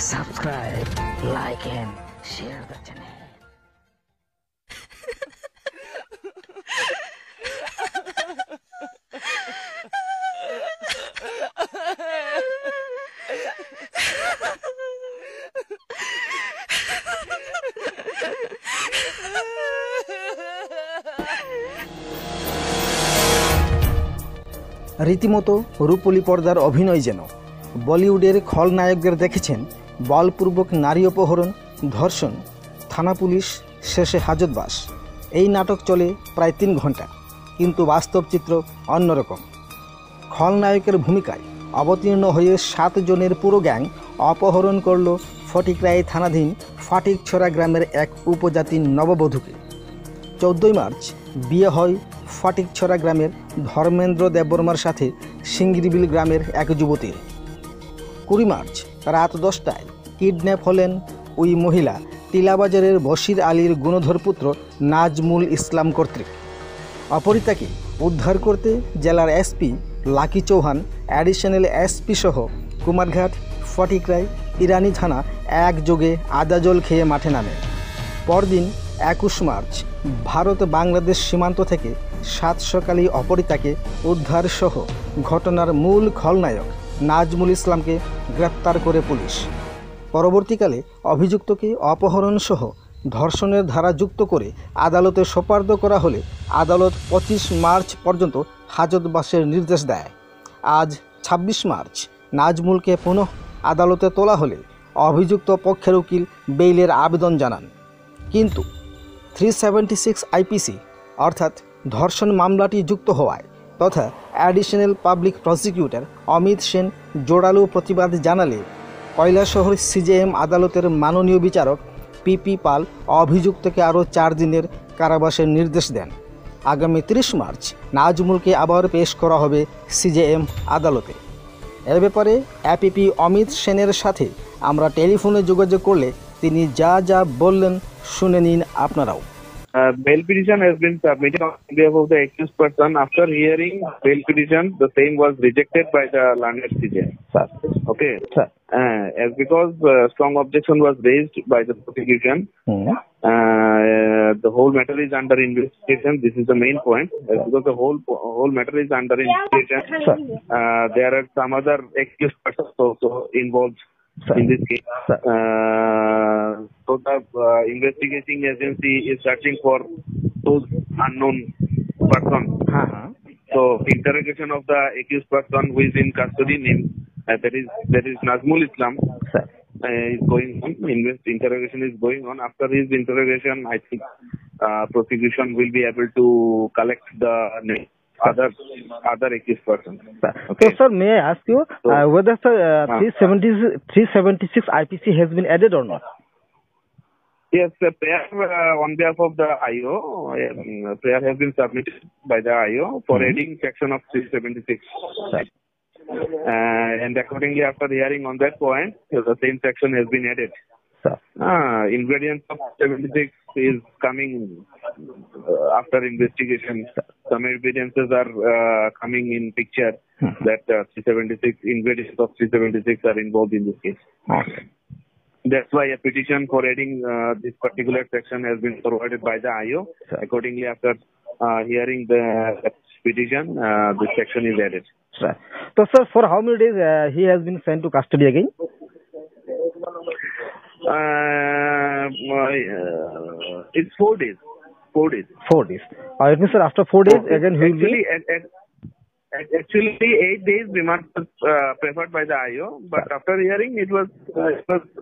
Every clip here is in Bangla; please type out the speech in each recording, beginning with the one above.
subscribe, like and share the channel. রীতিমতো রূপলি পর্দার অভিনয় যেন বলিউডের খলনায়কদের দেখেছেন বলপূর্বক নারী অপহরণ, ধর্ষণ, থানা পুলিশ শেষে হাজতবাস এই নাটক চলে প্রায় তিন ঘণ্টা, কিন্তু বাস্তব চিত্র অন্যরকম। খলনায়কের ভূমিকায় অবতীর্ণ হয়ে সাত জনের পুরো গ্যাং অপহরণ করল ফটিকরাই থানাধীন ফাটিকছড়া গ্রামের এক উপজাতির নববধূকে। চোদ্দোই মার্চ বিয়ে হয় ফটিকছড়া গ্রামের ধর্মেন্দ্র দেববর্মার সাথে সিঙ্গিরিবিল গ্রামের এক যুবতীর। কুড়ি মার্চ রাত দশটায় কিডন্যাপ হলেন ওই মহিলা টিলাবাজারের বশির আলীর গুণধর পুত্র নাজমুল ইসলাম কর্তৃক। অপরিতাকে উদ্ধার করতে জেলার SP Lucky Chauhan, additional SP সহ কুমারঘাট, ফটিকরাই, ইরানি থানা একযোগে আদা জল খেয়ে মাঠে নামে। পরদিন একুশ মার্চ, ভারত বাংলাদেশ সীমান্ত থেকে সাত সকালেই অপরিতাকে উদ্ধার সহ ঘটনার মূল খলনায়ক নাজমুল ইসলামকে গ্রেপ্তার করে পুলিশ। পরবর্তীকালে অভিযুক্তকে অপহরণ সহ ধর্ষণের ধারা যুক্ত করে আদালতে সোপার্দ করা হলে আদালত পঁচিশ মার্চ পর্যন্ত হাজতবাসের নির্দেশ দেয়। আজ ২৬ মার্চ নাজমুলকে পুনঃ আদালতে তোলা হলে অভিযুক্ত পক্ষের উকিল বেইলের আবেদন জানান। কিন্তু থ্রি সেভেন্টি সিক্স আইপিসি অর্থাৎ ধর্ষণ মামলাটি যুক্ত হওয়ায় তথা additional public prosecutor Amit Sen জোরালো প্রতিবাদ জানালে কয়লাশহর সিজেএম আদালতের মাননীয় বিচারক পিপি পাল অভিযুক্তকে আরও চার দিনের কারাবাসের নির্দেশ দেন। আগামী তিরিশ মার্চ নাজমুলকে আবার পেশ করা হবে সিজেএম আদালতে। এ ব্যাপারে অ্যাপিপি অমিত সেনের সাথে আমরা টেলিফোনে যোগাযোগ করলে তিনি যা যা বললেন শুনে নিন আপনারাও। uh, bail petition has been submitted on behalf of the accused person. After hearing bail petition, the same was rejected by the Landed CJ. Sir. Okay. Sir. Uh, as because uh, strong objection was raised by the prosecution, mm. uh, the whole matter is under investigation. This is the main point. As because the whole whole matter is under investigation, uh, there are some other accused persons also involved sir. in this case. Sir. Uh, the uh, investigating agency is searching for those unknown persons. Uh-huh. So interrogation of the accused person who is in custody name uh, that is that is Nazmul Islam uh, is going on. Invest interrogation is going on. After his interrogation, I think uh, prosecution will be able to collect the name other other accused person. Okay. So, sir, may I ask you uh, whether sir uh, uh 376 IPC has been added or not? Yes, a prayer uh, on behalf of the IO, um, prayer has been submitted by the IO for Mhm. adding section of 376. Sir. Uh, and accordingly, after hearing on that point, the same section has been added. Ah, ingredients of 76 is coming uh, after investigation. Some evidences are uh, coming in picture Hmm. that uh, 376 ingredients of 376 are involved in this case. Okay. That's why a petition for adding uh, this particular section has been forwarded by the IO. Accordingly, after uh, hearing the petition, uh, this section is added. Sir. So, sir, for how many days uh, he has been sent to custody again? Uh, uh, it's four days. Four days. Four days. Uh, it means, sir, after four days, again he will actually, be... at, at, at- actually, eight days remand was uh, preferred by the IO, but after hearing, it was uh, it was uh,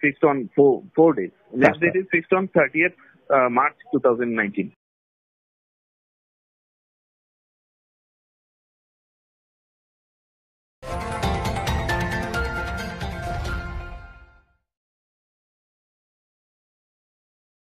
fixed on four four days. Next date is fixed on 30th uh, March 2019.